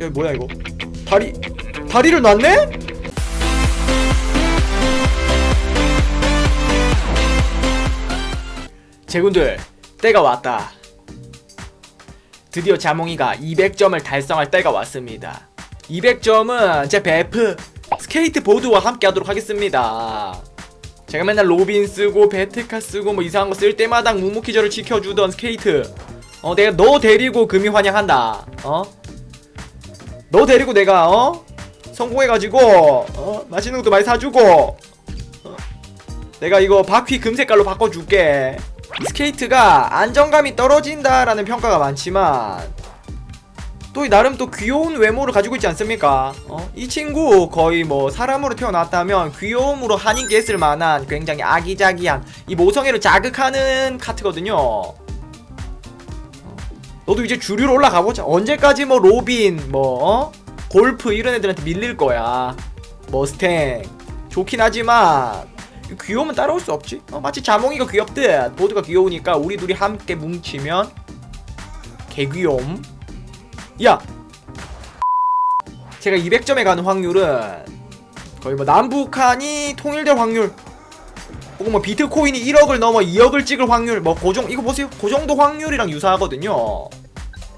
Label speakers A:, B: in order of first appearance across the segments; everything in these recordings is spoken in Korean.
A: 야 뭐야 이거? 다리 다리를 놨네? 제군들 때가 왔다. 드디어 자몽이가 200점을 달성할 때가 왔습니다. 200점은 제 베프 스케이트보드와 함께 하도록 하겠습니다. 제가 맨날 로빈 쓰고 베트카 쓰고 뭐 이상한 거 쓸 때마다 묵묵히 저를 지켜주던 스케이트 어 내가 너 데리고 금이 환영한다 어? 너 데리고 내가 어? 성공해가지고 어? 맛있는 것도 많이 사주고 어? 내가 이거 바퀴 금색깔로 바꿔줄게 이 스케이트가 안정감이 떨어진다라는 평가가 많지만 또이 나름 또 귀여운 외모를 가지고 있지 않습니까? 어? 이 친구 거의 뭐 사람으로 태어났다면 귀여움으로 한이 깼을 만한 굉장히 아기자기한 이 모성애를 자극하는 카트거든요. 어. 너도 이제 주류로 올라가 보자. 언제까지 뭐 로빈, 뭐 어? 골프 이런 애들한테 밀릴 거야. 머스탱 좋긴 하지만 귀여움은 따라올 수 없지. 어, 마치 자몽이가 귀엽듯 보드가 귀여우니까 우리 둘이 함께 뭉치면 개귀여움. 야, 제가 200점에 가는 확률은 거의 뭐 남북한이 통일될 확률. 혹은 뭐 비트코인이 1억을 넘어 2억을 찍을 확률 뭐 고정 이거 보세요. 그 정도 확률이랑 유사하거든요.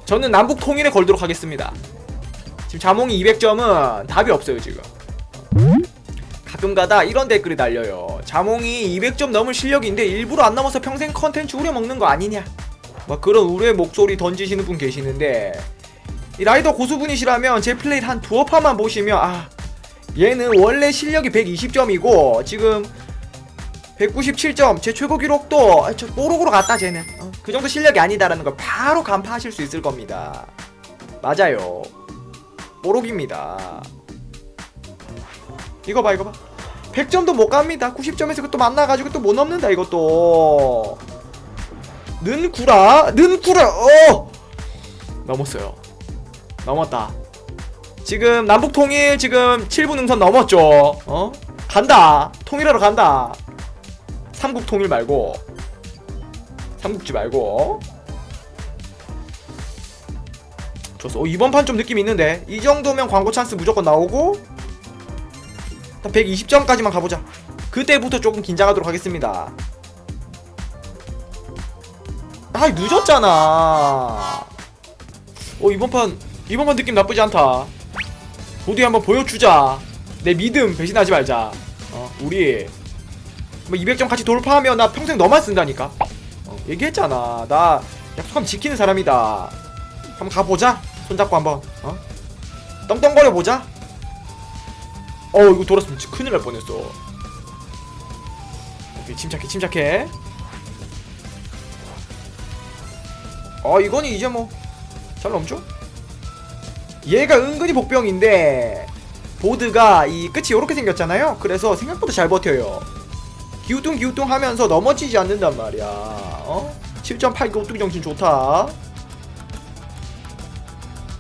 A: 저는 남북 통일에 걸도록 하겠습니다. 지금 자몽이 200점은 답이 없어요 지금. 가끔가다 이런 댓글이 달려요. 자몽이 200점 넘을 실력인데 일부러 안 넘어서 평생 컨텐츠 우려먹는 거 아니냐. 막 그런 우려의 목소리 던지시는 분 계시는데 이 라이더 고수분이시라면 제 플레이 한 두어 판만 보시면 아 얘는 원래 실력이 120점이고 지금 197점 제 최고 기록도 아, 저 뽀록으로 갔다 쟤는. 어, 그 정도 실력이 아니다라는 걸 바로 간파하실 수 있을 겁니다. 맞아요. 뽀록입니다. 이거 봐 이거 봐. 100점도 못 갑니다. 90점에서 그것도 만나가지고 또 못 넘는다 이것도. 는 구라 는 구라 어! 넘었어요. 넘었다. 지금 남북 통일 지금 7분 능선 넘었죠. 어? 간다. 통일하러 간다 삼국 통일 말고 삼국지 말고. 좋았어 어, 이번 판 좀 느낌 있는데 이 정도면 광고 찬스 무조건 나오고 120점까지만 가보자. 그때부터 조금 긴장하도록 하겠습니다. 아 늦었잖아. 어 이번 판 이번 판 느낌 나쁘지 않다. 도디 한번 보여주자. 내 믿음 배신하지 말자. 어 우리 뭐 200점 같이 돌파하면 나 평생 너만 쓴다니까. 어, 얘기했잖아. 나 약속하면 지키는 사람이다. 한번 가보자. 손잡고 한번 어? 떵떵거려 보자. 어 이거 돌았으면 큰일 날 뻔했어. 오케이 침착해 침착해. 어 이거는 이제 뭐 잘 넘죠? 얘가 은근히 복병인데 보드가 이 끝이 이렇게 생겼잖아요. 그래서 생각보다 잘 버텨요 기우뚱 기우뚱 하면서 넘어지지 않는단 말이야 어? 7.8 이거 오뚜기 정신 좋다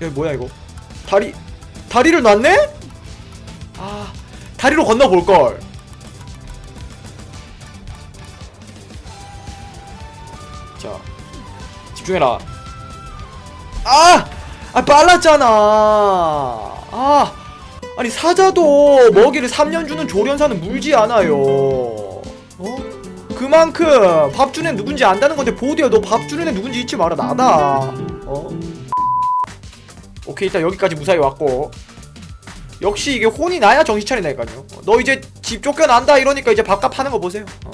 A: 야 뭐야 이거 다리 다리를 놨네? 아 다리로 건너볼걸 자 집중해라 아! 아 빨랐잖아 아 아니 사자도 먹이를 3년 주는 조련사는 물지 않아요 어? 그만큼 밥 주는 애 누군지 안다는 건데 보드야. 너 밥 주는 애 누군지 잊지 마라 나다. 어? 오케이 일단 여기까지 무사히 왔고. 역시 이게 혼이 나야 정신 차리나니까요. 어, 너 이제 집 쫓겨난다 이러니까 이제 밥값 하는 거 보세요. 어.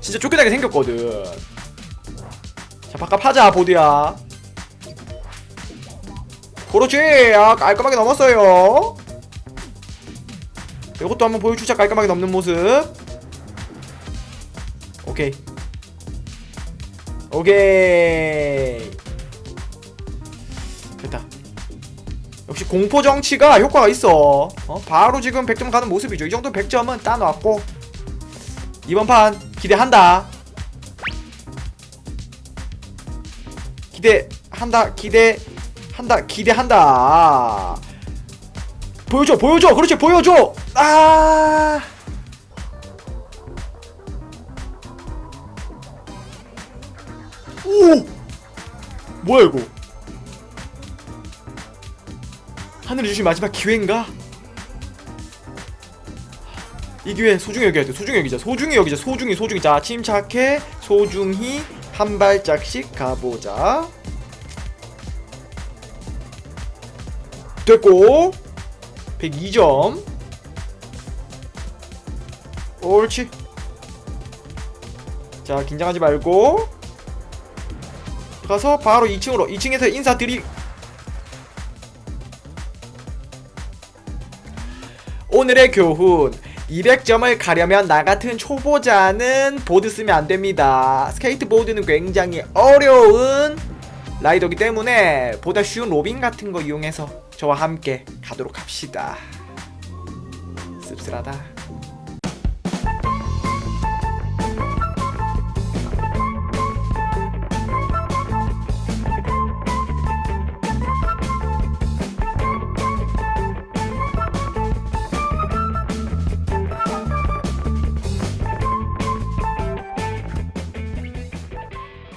A: 진짜 쫓겨나게 생겼거든. 자 밥값 하자 보드야. 그렇지. 아 깔끔하게 넘었어요. 이것도 한번 보여주자 깔끔하게 넘는 모습 오케이. 오케이. 됐다. 역시 공포 정치가 효과가 있어. 어? 바로 지금 100점 가는 모습이죠. 이 정도 100점은 따놓았고 이번 판 기대한다. 기대한다 기대한다 기대한다. 보여줘 보여줘. 그렇지 보여줘. 아 뭐야 이거? 하늘이 주신 마지막 기회인가? 이 기회 소중히 여겨야 돼. 소중히 여기자. 소중히 여기자. 소중히 소중히. 자 침착해. 소중히. 한 발짝씩 가보자. 됐고 102점. 옳지. 자 긴장하지 말고 가서 바로 2층으로 2층에서 인사드리 오늘의 교훈 200점을 가려면 나 같은 초보자는 보드 쓰면 안 됩니다. 스케이트보드는 굉장히 어려운 라이더기 때문에 보다 쉬운 로빙 같은 거 이용해서 저와 함께 가도록 합시다. 씁쓸하다.